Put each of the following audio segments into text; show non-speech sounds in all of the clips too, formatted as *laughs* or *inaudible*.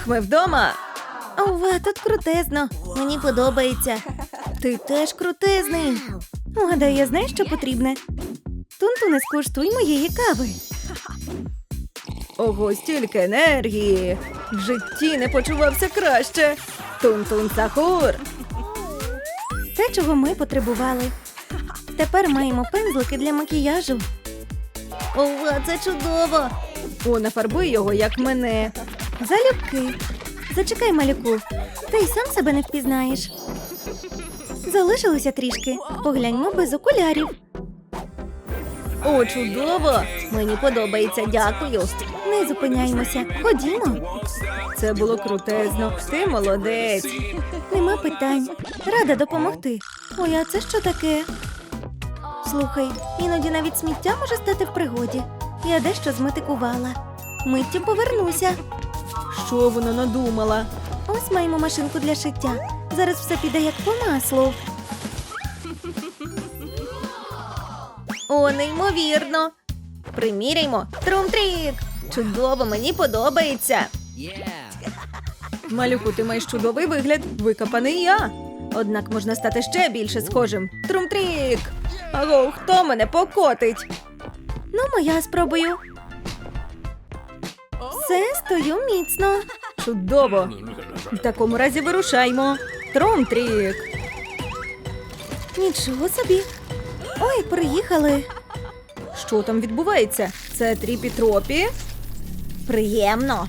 Ух, ми вдома. Ова, тут крутезно. Мені подобається. Ти теж крутезний. Гадаю, я знаю, що потрібне. Тунтуне, скуштуй моєї кави. Ого, стільки енергії. В житті не почувався краще. Тун-тун сахур. Те, чого ми потребували. Тепер маємо пензлики для макіяжу. Ова, це чудово! О, нафарбуй його, як мене. Залюбки. Зачекай, малюку. Ти й сам себе не впізнаєш. Залишилося трішки. Погляньмо без окулярів. О, чудово! Мені подобається, дякую. Не зупиняймося. Ходімо. Це було крутезно. Ти молодець. Нема питань. Рада допомогти. Ой, а це що таке? Слухай, іноді навіть сміття може стати в пригоді. Я дещо зметикувала. Миттю повернуся. Що вона надумала? Ось маємо машинку для шиття. Зараз все піде як по маслу. О, неймовірно. Приміряймо. Трум-трік. Чудово, мені подобається. Малюку, ти маєш чудовий вигляд. Викопаний я. Однак можна стати ще більше схожим. Трумтрік! Аго, хто мене покотить? Ну, моя спробую. Все, стою міцно. Чудово! В такому разі вирушаймо. Трумтрік! Нічого собі. Ой, приїхали. Що там відбувається? Це тріпі-тропі? Приємно.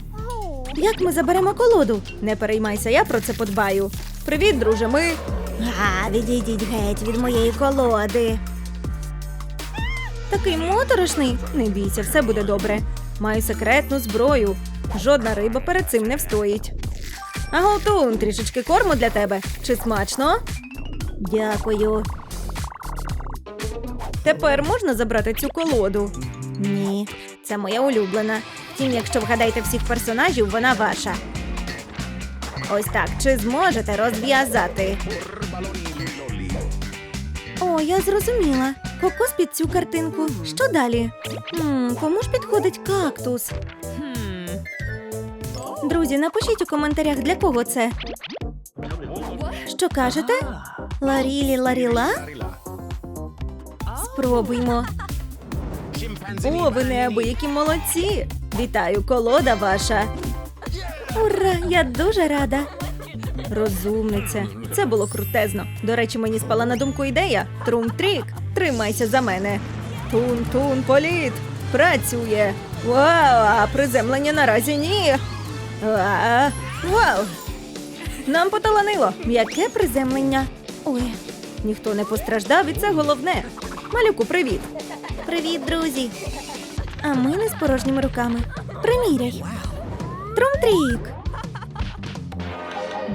Як ми заберемо колоду? Не переймайся, я про це подбаю. Привіт, друже, ми. Га, відійдіть геть від моєї колоди. Такий моторошний. Не бійся, все буде добре. Маю секретну зброю. Жодна риба перед цим не встоїть. Аготун, трішечки корму для тебе. Чи смачно? Дякую. Тепер можна забрати цю колоду. Ні, це моя улюблена. Втім, якщо вгадаєте всіх персонажів, вона ваша. Ось так. Чи зможете розв'язати? О, я зрозуміла. Кокос під цю картинку. Що далі? М, кому ж підходить кактус? Друзі, напишіть у коментарях, для кого це. Що кажете? Ларілі ларіла? Спробуймо. О, ви неабиякі молодці! Вітаю, колода ваша. Ура! Я дуже рада. Розумниця. Це було крутезно. До речі, мені спала на думку ідея. Трум-трік, тримайся за мене. Тун-тун, політ. Працює. Вау, а приземлення наразі ні. А, вау. Нам поталанило. Яке приземлення? Ой, Ніхто не постраждав, і це головне. Малюку, привіт. привіт, друзі. А ми не з порожніми руками. Приміряй. Трум-трік.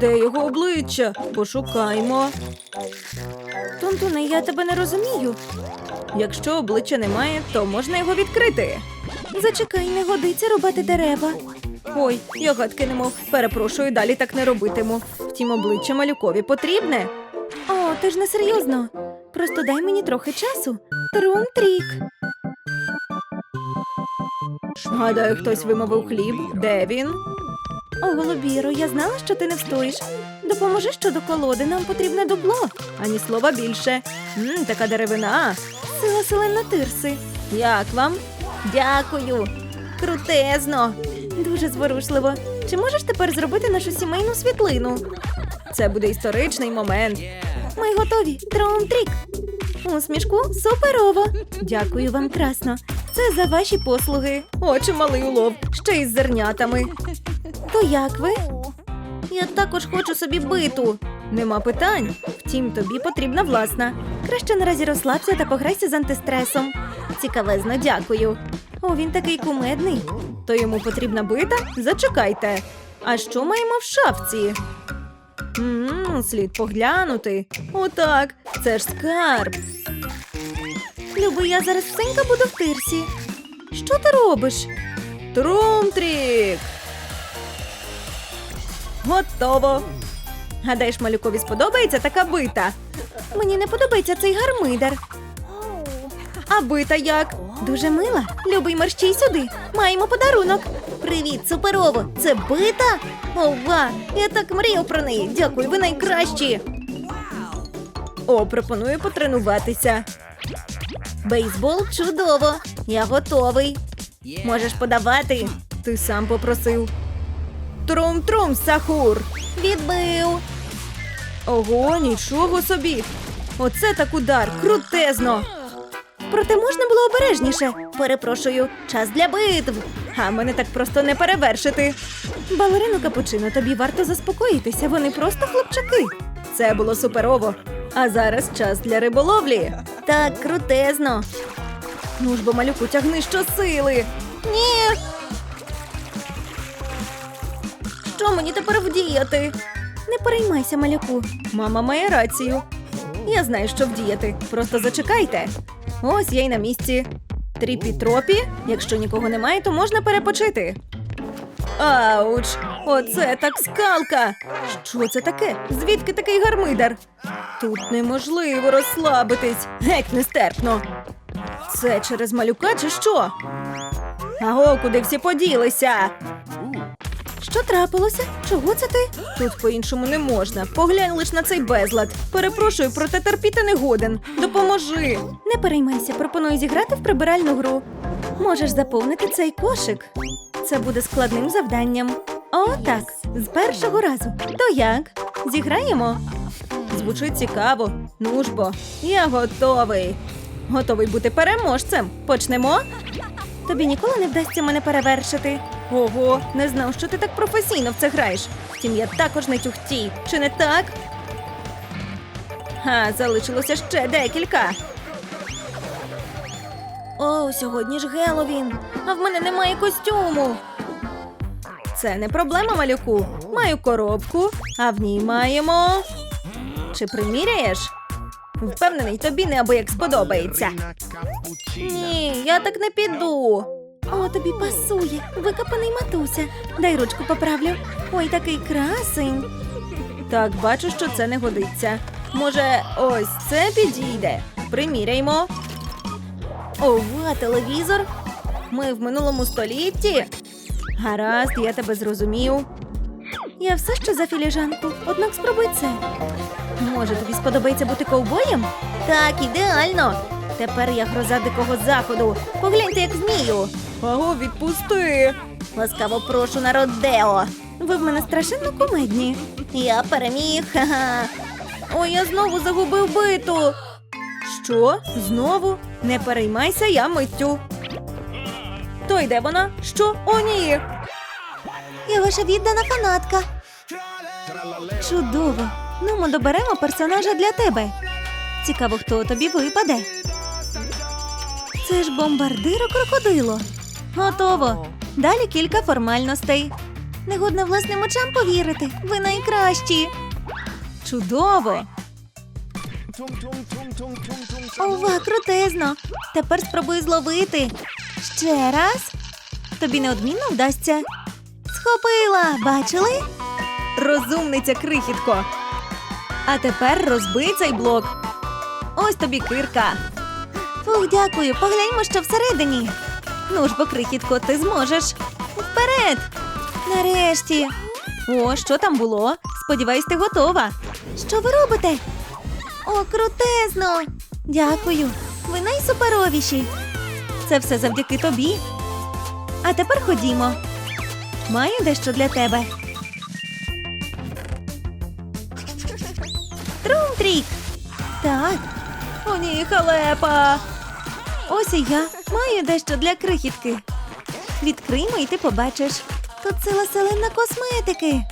Де його обличчя? Пошукаймо. Тунтуне, я тебе не розумію. Якщо обличчя немає, то можна його відкрити. Зачекай, не годиться рубати дерева. Ой, я гадки не мов. Перепрошую, далі так не робитиму. Втім, обличчя малюкові потрібне. О, ти ж не серйозно. Просто дай мені трохи часу. Трум-трік. Гадаю, хтось вимовив хліб. Де він? О, голубіро, я знала, що ти не встоїш. Допоможи щодо колоди, нам потрібне дупло. Ані слова більше. Мм, така деревина. Сила селена тирси. Як вам? Дякую. Крутезно. Дуже зворушливо. Чи можеш тепер зробити нашу сімейну світлину? Це буде історичний момент. Ми готові. Трум-трік. Усмішку суперово. Дякую вам красно. Це за ваші послуги. О, чималий улов, ще й з зернятами. То як ви? Я також хочу собі биту. Нема питань. Втім, тобі потрібна власна. Краще наразі розслабся та пограйся з антистресом. Цікавезно, дякую. О, він такий кумедний. То йому потрібна бита? Зачекайте. А що маємо в шафці? Мм, слід поглянути. Отак, це ж скарб. Люби, я зараз всенька буду в тирсі. Що ти робиш? Трумтрік! Готово. Гадаєш, малюкові сподобається така бита. Мені не подобається цей гармидар. А бита як? Дуже мила. Любий мерщій сюди. Маємо подарунок. Привіт, суперово! Це бита? Ова! Я так мріяв про неї. Дякую, ви найкращі. О, пропоную потренуватися. Бейсбол чудово. Я готовий. Можеш подавати? Ти сам попросив. Трум-трум, Сахур. Відбив. Ого, нічого собі. Оце так удар, крутезно. Проте можна було обережніше. Перепрошую, час для битв. А мене так просто не перевершити. Балерину капучино, тобі варто заспокоїтися. Вони просто хлопчаки. Це було суперово. А зараз час для риболовлі. Так, крутезно. Ну ж бо малюку тягни щосили. Ні. Що мені тепер вдіяти? Не переймайся, малюку. Мама має рацію. Я знаю, що вдіяти. Просто зачекайте. Ось я й на місці. Тріпі-тропі. Якщо нікого немає, то можна перепочити. Ауч! Оце так скалка! Що це таке? Звідки такий гармидар? Тут неможливо розслабитись. Геть нестерпно. Це через малюка чи що? Аго, куди всі поділися? Що трапилося? Чого це ти? Тут по-іншому не можна. Поглянь лиш на цей безлад. Перепрошую, проте терпіти не годен. Допоможи. Не переймайся, пропоную зіграти в прибиральну гру. Можеш заповнити цей кошик. Це буде складним завданням. О, так, з першого разу. То як? Зіграємо? Звучить цікаво. Ну ж бо, я готовий. Готовий бути переможцем. Почнемо? Тобі ніколи не вдасться мене перевершити. Ого, не знав, що ти так професійно в це граєш. Втім, я також не тюхтій. Чи не так? Ха, залишилося ще декілька. О, сьогодні ж Геловін, а в мене немає костюму. Це не проблема, малюку. Маю коробку, а в ній маємо. Чи приміряєш? Впевнений, тобі неабияк сподобається. Ні, я так не піду. О, тобі пасує. Викопаний матуся. Дай ручку поправлю. Ой, такий красень. Так, бачу, що це не годиться. Може, ось це підійде. Приміряймо. Ова, телевізор. Ми в минулому столітті. Гаразд, я тебе зрозумів. Я все ще за філіжанку, однак спробуй це. Може, тобі сподобається бути ковбоєм? Так, ідеально. Тепер я гроза дикого заходу. Погляньте, як вмію. Аго, відпусти. Ласкаво прошу на Родео. Ви в мене страшенно кумедні. Я переміг. Ха-ха. *laughs* Ой, я знову загубив биту. Що? Знову? Не переймайся, я миттю. То йде вона? Що? О, ні. Я ваша віддана фанатка. Чудово. Ну, ми доберемо персонажа для тебе. Цікаво, хто тобі випаде. Це ж бомбардиро крокодило. Готово. Далі кілька формальностей. Негодно власним очам повірити. Ви найкращі. Чудово. Ова, крутезно. Тепер спробуй зловити. Ще раз. Тобі неодмінно вдасться. Схопила, бачили? Розумниця крихітко. А тепер розбий цей блок. Ось тобі кирка. Фух, дякую. Погляньмо, що всередині. Ну ж бо, ти зможеш. Вперед! Нарешті. О, що там було? Сподіваюсь, ти готова. Що ви робите? О, крутезно! Дякую. Ви найсуперовіші. Це все завдяки тобі. А тепер ходімо. Маю дещо для тебе. Трум-трік. Так, О, ні, халепа. Ось і я маю дещо для крихітки. Відкриймо, і ти побачиш. Тут ціла селена косметики.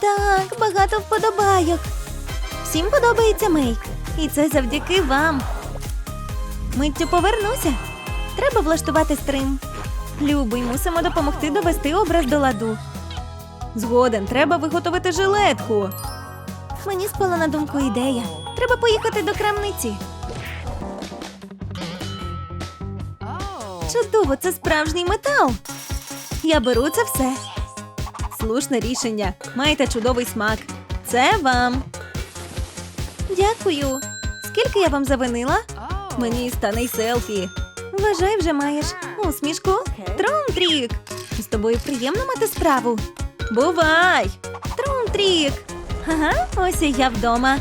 Так, багато вподобайок. Всім подобається мейк. І це завдяки вам. Миттю повернуся. Треба влаштувати стрим. Любий, мусимо допомогти довести образ до ладу. Згоден, треба виготовити жилетку. Мені спала на думку ідея. Треба поїхати до крамниці. Чудово, це справжній метал. Я беру це все. Слушне рішення. Маєте чудовий смак. Це вам. Дякую. Скільки я вам завинила? Мені стане й селфі. Вважай, вже маєш усмішку. Трумтрік. З тобою приємно мати справу. Бувай! Трумтрік. Ага, ось і я вдома.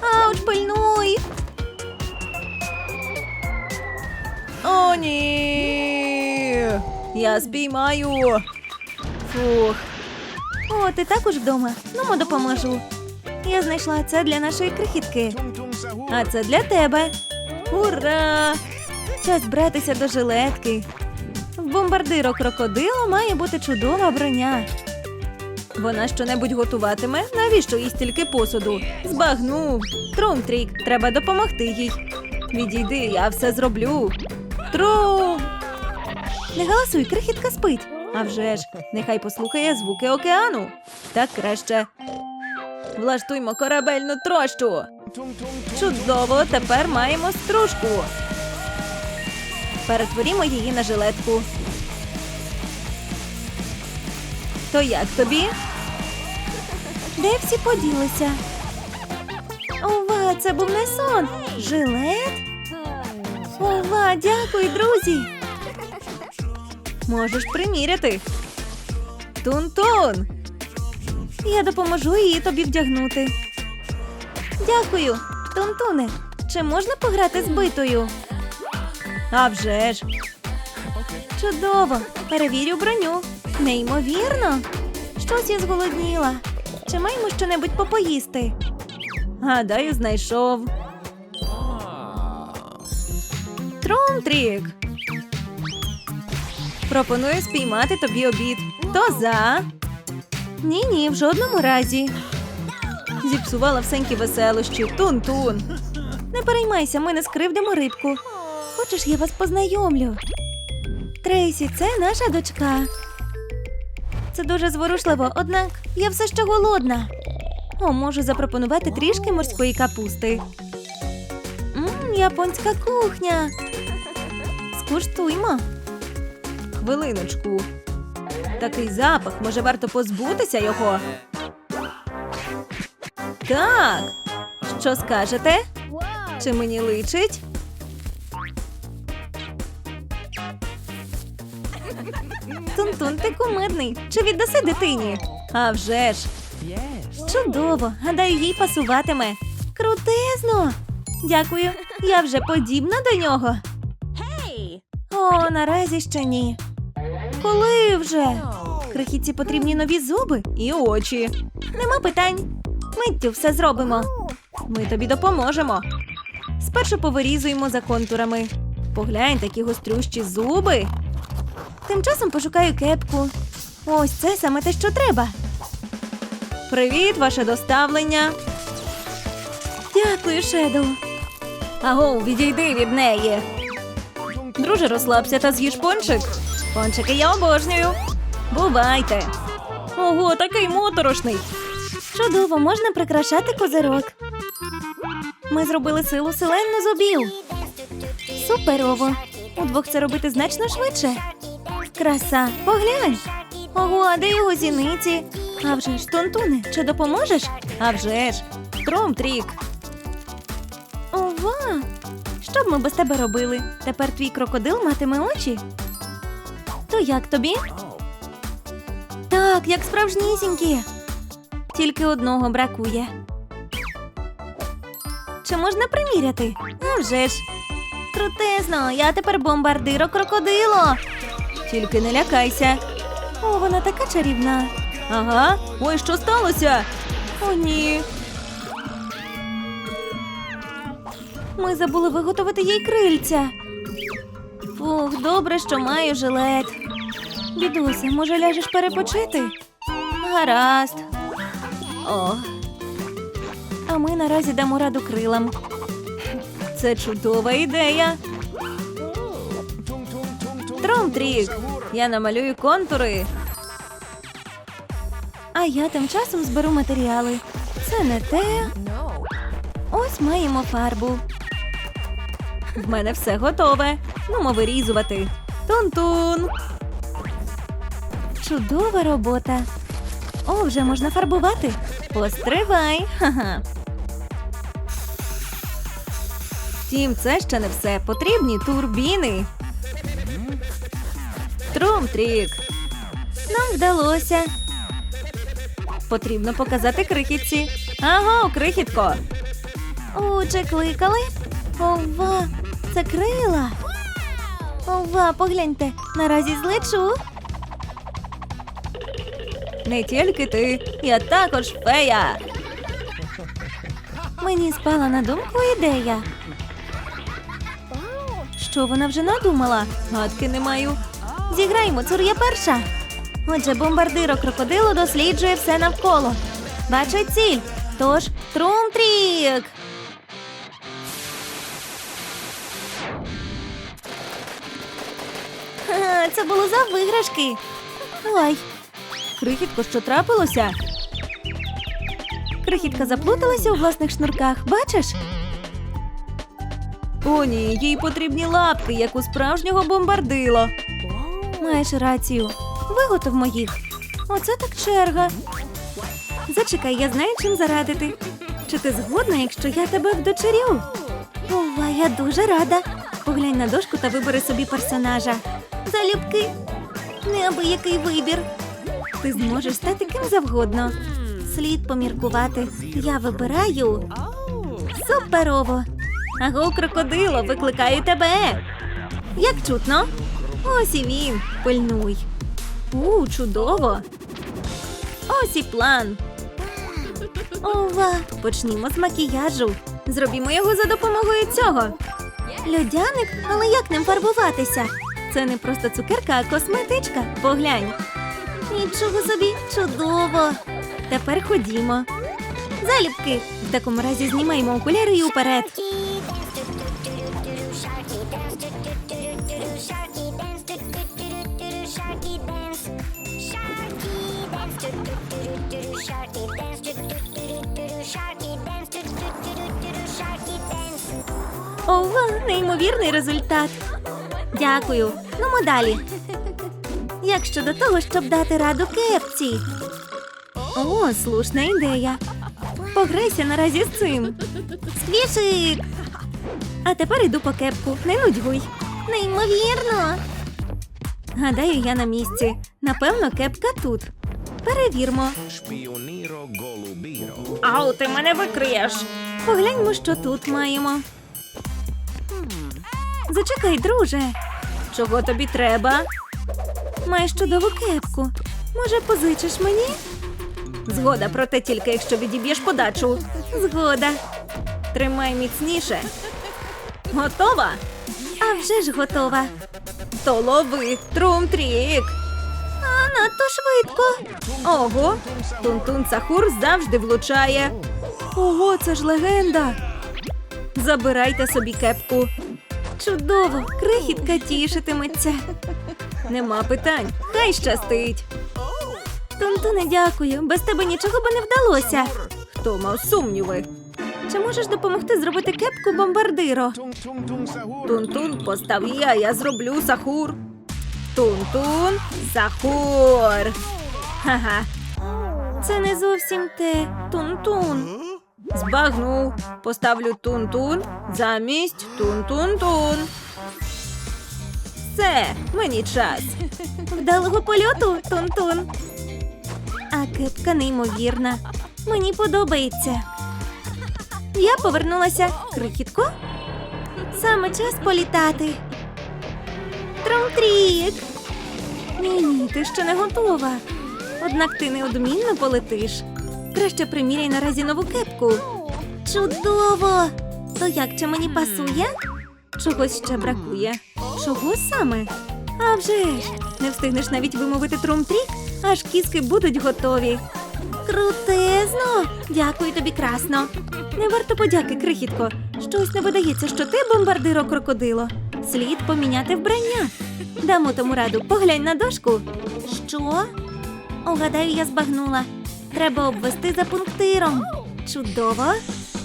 Ауч, пильнуй. О, ні! Я спіймаю. Фух. О, ти також вдома. Ну, мо допоможу. Я знайшла це для нашої крихітки. А це для тебе. Ура! Час братися до жилетки. В бомбардиро крокодилу має бути чудова броня. Вона щонебудь готуватиме? Навіщо їй стільки посуду? Збагнув. Трумтрік, треба допомогти їй. Відійди, я все зроблю. Трум! Не галасуй, крихітка спить. А вже ж, нехай послухає звуки океану. Так краще. Влаштуймо корабельну трощу. Чудово, тепер маємо стружку. Перетворімо її на жилетку. То як тобі? Де всі поділися? Ова, це був не сон. Жилет? Ова, дякую, друзі. Можеш приміряти. Тун-тун. Я допоможу її тобі вдягнути. Дякую, Тунтуне. Чи можна пограти з битою? А вже ж. Чудово! Перевірю броню. Неймовірно. Щось я зголодніла. Чи маємо щонебудь попоїсти? Гадаю, знайшов. Трумтрік. Пропоную спіймати тобі обід. То за. Ні, ні, в жодному разі. Зіпсувала всенькі веселощі. Тун-тун. Не переймайся, ми не скривдимо рибку. Хочеш, я вас познайомлю? Трейсі, це наша дочка. Це дуже зворушливо, однак я все ще голодна. О, можу запропонувати трішки морської капусти. Японська кухня. Скуштуймо. Хвилиночку. Такий запах, може варто позбутися його? Так. Що скажете? Чи мені личить? Тун-тун, ти кумедний. Чи віддаси дитині? А вже ж. Чудово, гадаю, їй пасуватиме. Крутезно. Дякую, я вже подібна до нього. О, наразі ще ні. Коли вже? Крихітці потрібні нові зуби. І очі. Нема питань. Миттю все зробимо. Ми тобі допоможемо. Спершу повирізуємо за контурами. Поглянь, такі гострющі зуби. Тим часом пошукаю кепку. Ось це саме те, що треба. Привіт, ваше доставлення. Дякую, Шедоу. Агоу, відійди від неї. Друже, розслабся та з'їж пончик. Пончики я обожнюю. Бувайте. Ого, такий моторошний. Чудово, можна прикрашати козирок. Ми зробили силу селенну зубів. Суперово. Удвох це робити значно швидше. Краса, поглянь. Ого, а де його зіниці? А вже ж, Тонтуне, чи допоможеш? А вже ж. Трум-трік. Ова! Що б ми без тебе робили? Тепер твій крокодил матиме очі? То як тобі? Так, як справжнісінькі. Тільки одного бракує. Чи можна приміряти? А вже ж. Крутезно, я тепер бомбардиро крокодило. Тільки не лякайся. О, вона така чарівна. Ага. Ой, що сталося? О, ні. Ми забули виготовити їй крильця. Фух, добре, що маю жилет. Бідуся, може ляжеш перепочити? Гаразд. О. А ми наразі дамо раду крилам. Це чудова ідея. Трум-трік. Я намалюю контури. А я тим часом зберу матеріали. Це не те. Ось маємо фарбу. В мене все готове. Ну, вирізувати. Тун-тун. Чудова робота. О, вже можна фарбувати. Постривай. Ха-ха. Втім, це ще не все. Потрібні турбіни. Трум-трік. Нам вдалося. Потрібно показати крихітці. Аго, крихітко. О, чи кликали? Ова, це крила. Ова, погляньте, наразі злечу. Не тільки ти, я також фея. Мені спала на думку ідея. Що вона вже надумала? Гадки не маю. Зіграємо, цур я перша. Отже, бомбардиро крокодило досліджує все навколо. Бачить ціль. Тож трум-трік. Ха, Це було за виграшки. Ой, Крихітко, що трапилося? крихітка заплуталася у власних шнурках, бачиш? О, ні, їй потрібні лапки, як у справжнього бомбардила. Маєш рацію. Виготовмо їх. Оце так черга. Зачекай, я знаю, чим зарадити. Чи ти згодна, якщо я тебе вдочерю? Ова, я дуже рада. Поглянь на дошку та вибери собі персонажа. Залюбки. Неабиякий вибір. Ти зможеш стати ким завгодно. Слід поміркувати. Я вибираю. Суперово. Аго, крокодило, викликаю тебе. Як чутно? Ось і він. Пильнуй. У, чудово. Ось і план. Ова, почнімо з макіяжу. Зробімо його за допомогою цього. Льодяник, але як ним фарбуватися? Це не просто цукерка, а косметичка. Поглянь. Нічого собі, чудово. Тепер ходімо. Залюбки. В такому разі знімаємо окуляри і уперед. Ова, неймовірний результат. Дякую. Ну, ми далі. Як щодо того, щоб дати раду кепці? О, слушна ідея. Пограйся наразі з цим. Сквішик! А тепер йду по кепку. Не нудьгуй. Неймовірно. Гадаю, я на місці. Напевно, кепка тут. Перевірмо. Ау, ти мене викриєш. Погляньмо, що тут маємо. Зачекай, друже. Чого тобі треба? Маєш чудову кепку. Може, позичиш мені? Згода, проте тільки якщо відіб'єш подачу. Згода. Тримай міцніше. Готова? А вже ж готова. То лови, трум-трік. А надто швидко. Ого, Тун-Тун Сахур завжди влучає. Ого, це ж легенда. Забирайте собі кепку. Чудово, крихітка тішитиметься. Нема питань. Хай щастить. Тунтуне, дякую. Без тебе нічого би не вдалося. Хто мав сумніви? Чи можеш допомогти зробити кепку бомбардиро? Тун-тун постав я, я зроблю Сахур. Тун-тун Сахур. Ха-ха. Це не зовсім те. Тун-тун. Збагнув. Поставлю тун-тун замість тун-тун-тун. Все, мені час. Вдалого польоту, Тун-тун. А кепка неймовірна. Мені подобається. Я повернулася. Крихітко. Саме час політати. Трум-трік. Ні, ти ще не готова. Однак ти неодмінно полетиш. Краще приміряй наразі нову кепку. Чудово! То як чи мені пасує? Чогось ще бракує. Чого саме? А вже ж, не встигнеш навіть вимовити трум-трік, аж кіски будуть готові. Крутезно! Дякую тобі красно. Не варто подяки, крихітко. Щось не видається, що ти бомбардиро крокодило. Слід поміняти вбрання. Дамо тому раду, поглянь на дошку. Що? Огадаю, я збагнула. Треба обвести за пунктиром. Чудово.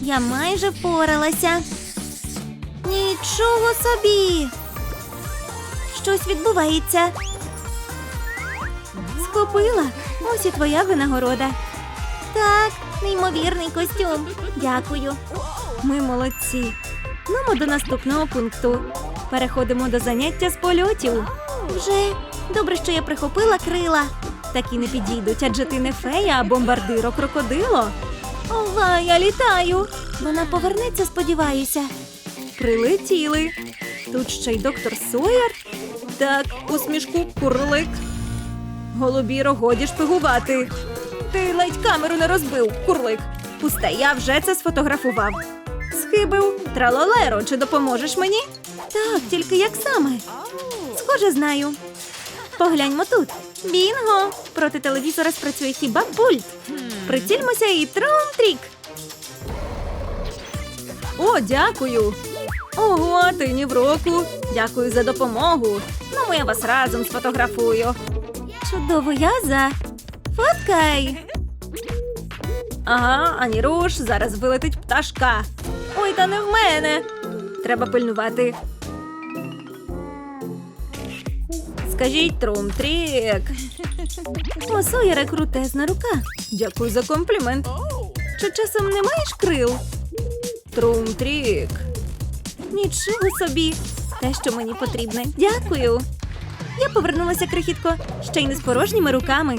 Я майже впоралася. Нічого собі. Щось відбувається. Схопила. Ось і твоя винагорода. Так, неймовірний костюм. Дякую. Ми молодці. Ну, до наступного пункту. Переходимо до заняття з польотів. Вже добре, що я прихопила крила. Такі не підійдуть, адже ти не фея, а бомбардиро крокодило. Ова, я літаю. Вона повернеться, сподіваюся. Прилетіли. Тут ще й доктор Сойер. Так, усмішку курлик. Голубіро, годі шпигувати. Ти ледь камеру не розбив, курлик. Пусте, я вже це сфотографував. Схибив. Тралолеро, чи допоможеш мені? Так, тільки як саме? Схоже, знаю. Погляньмо тут. Бінго! Проти телевізора спрацює хіба пульт. Прицільмося і трум-трік. О, дякую. Ого, ти ні в року. Дякую за допомогу. Ну, я вас разом сфотографую. Чудово, я за. Фоткай! Ага, ані руш, зараз вилетить пташка. Ой, та не в мене. Треба пильнувати. Скажіть трум-трік. У Сойера крутезна рука. Дякую за комплімент. Чи часом не маєш крил? Трум-трік. Нічого собі. Те, що мені потрібне. Дякую. Я повернулася крихітко, ще й не з порожніми руками.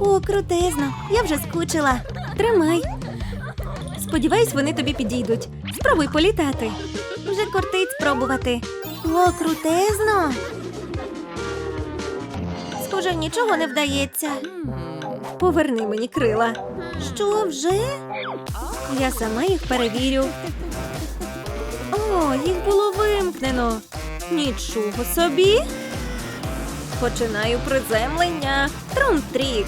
О, крутезно. Я вже скучила. Тримай. Сподіваюсь, вони тобі підійдуть. Спробуй політати. Вже кортить спробувати. О, крутезно. Схоже, нічого не вдається. Поверни мені крила. Що вже? Я сама їх перевірю. О, їх було вимкнено. Нічого собі. Починаю приземлення. Трум-трік.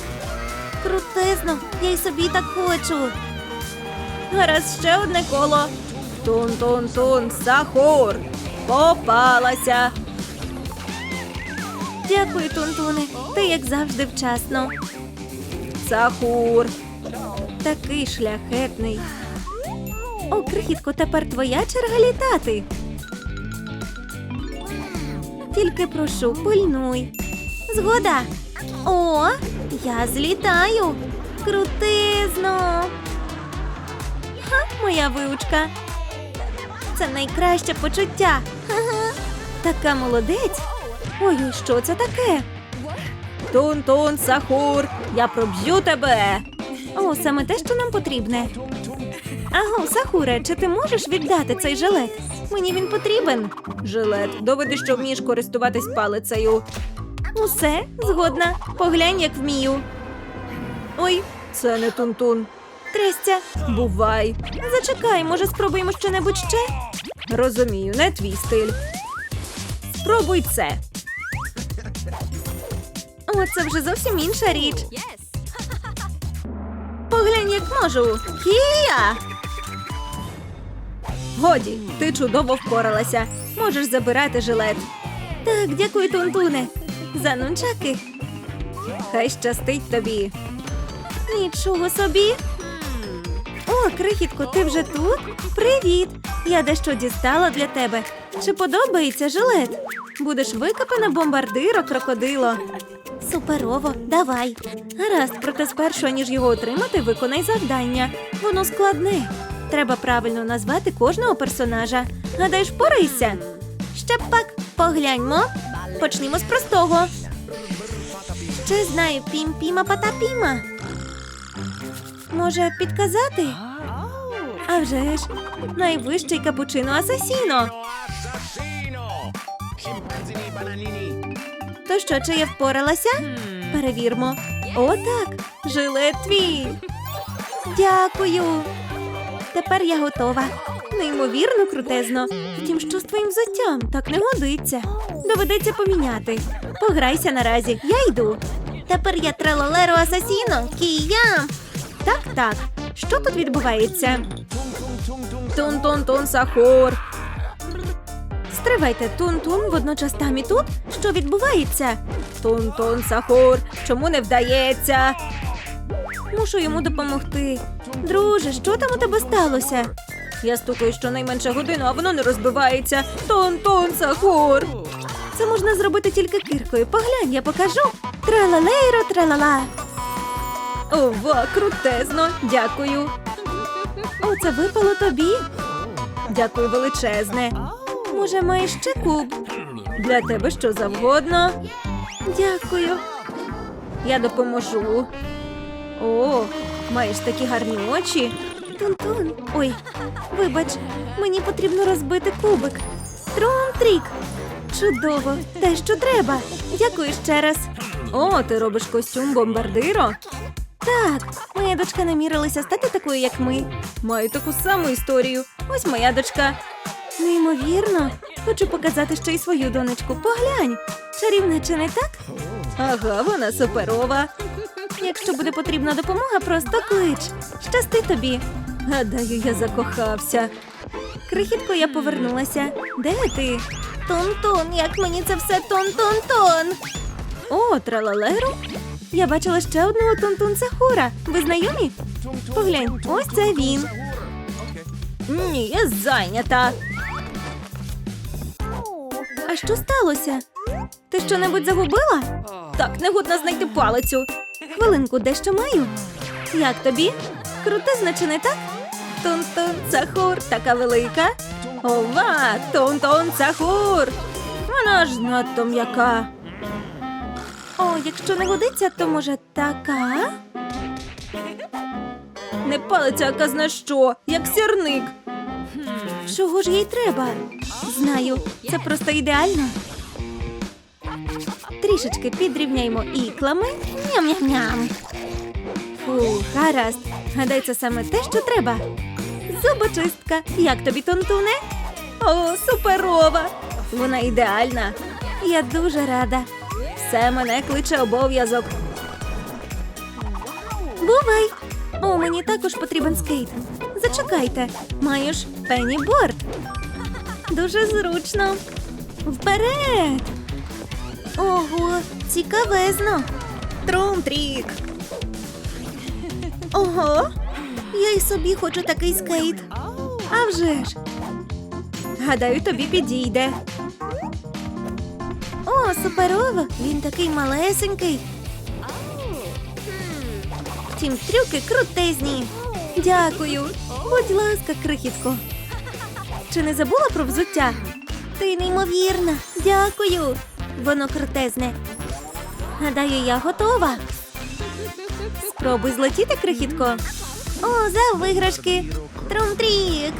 Крутезно. Я й собі так хочу. Гаразд ще одне коло. Тун-тун-тун, сахур. Попалася. Дякую, Тунтуне. Ти як завжди вчасно. Сахур. Такий шляхетний. О, крихітко, тепер твоя черга літати. Тільки прошу, пильнуй. Згода. О, я злітаю. Крутизно. Ха, моя виучка. Це найкраще почуття. Ха-ха. Така молодець. Ой, що це таке? Тун-тун, сахур. Я проб'ю тебе. О, саме те, що нам потрібне. Аго, Сахуре, чи ти можеш віддати цей жилет? Мені він потрібен. Жилет, доведи, що вмієш користуватись палицею. Усе, згодна. Поглянь, як вмію. Ой, це не тун-тун. Трестя. Бувай. Зачекай, може, спробуємо щонебудь ще? Розумію, не твій стиль. Спробуй це. О, це вже зовсім інша річ. Поглянь, як можу. Кія! Годі, ти чудово впоралася. Можеш забирати жилет. Так, дякую, Тунтуне. За нунчаки. Хай щастить тобі. Нічого собі. О, крихітко, ти вже тут? Привіт! Я дещо дістала для тебе. Чи подобається жилет? Будеш викопана бомбардиро крокодило. Суперово, давай. Гаразд, проте спершу, ніж його отримати, виконай завдання. Воно складне. Треба правильно назвати кожного персонажа. Гадаєш, порайся? Ще пак, погляньмо. Почнімо з простого. Ще знаю пім-піма патапіма. Може, підказати? А вже ж, найвищий капучино асасіно. То що, чи я впоралася? Перевірмо. О, так, жилет твій. Дякую. Тепер я готова. Неймовірно крутезно. Втім, що з твоїм взуттям так не годиться. Доведеться поміняти. Пограйся наразі, я йду. Тепер я тралалеро асасіно. Кія. Так, так. Що тут відбувається? Тун-тун-тун, сахур. Стривайте, тун-тун, водночас там і тут. Що відбувається? Тун-тун, сахур. Чому не вдається? Мушу йому допомогти. Друже, що там у тебе сталося? Я стукаю щонайменше годину, а воно не розбивається. Тун-тун, сахур. Це можна зробити тільки киркою. Поглянь, я покажу. Тралалейро, тралала. Ова, крутезно. Дякую. О, це випало тобі. Дякую величезне. Може, маєш ще куб? Для тебе що завгодно. Дякую. Я допоможу. О, маєш такі гарні очі. Тун-тун. Ой, вибач, мені потрібно розбити кубик. Трум-трік. Чудово, те, що треба. Дякую ще раз. О, ти робиш костюм бомбардиро? Так, моя дочка намірилася стати такою, як ми. Маю таку саму історію. Ось моя дочка. Неймовірно. Хочу показати ще й свою донечку. Поглянь. Чарівна чи не так? Ага, вона суперова. Якщо буде потрібна допомога, просто клич. Щасти тобі. Гадаю, я закохався. Крихітко, я повернулася. Де ти? Тон-тон, як мені це все тон-тон-тон. О, тралалеру. Я бачила ще одного тон-тон Сахура. Ви знайомі? Поглянь, ось це він. Ні, я зайнята. А що сталося? Ти що-небудь загубила? Так, негодно знайти палицю. Хвилинку, дещо маю. Як тобі? Крутизна чи не так? Тун-тун, цахур, така велика. Ова, тун-тун, цахур. Вона ж надто м'яка. О, якщо не годиться, то може така? Не палиця, а казна що, як сірник. Чого ж їй треба? Знаю, це просто ідеально. Трішечки підрівняємо іклами. Ням-ням-ням. Фу, гаразд. Гадай, це саме те, що треба. Зубочистка. Як тобі, тонтуне? О, суперова. Вона ідеальна. Я дуже рада. Все мене кличе обов'язок. Бувай! О, мені також потрібен скейт. Зачекайте, маєш пенніборд. Дуже зручно. Вперед! Ого, цікавезно. Трум-трік. Ого, я й собі хочу такий скейт. А вже ж. Гадаю, тобі підійде. О, суперово! Він такий малесенький. Втім, трюки крутезні. Дякую. Будь ласка, крихітко. Чи не забула про взуття? Ти неймовірна. Дякую. Воно крутезне. Гадаю, я готова. Спробуй злетіти, крихітко. О, за виграшки. Трум-трік.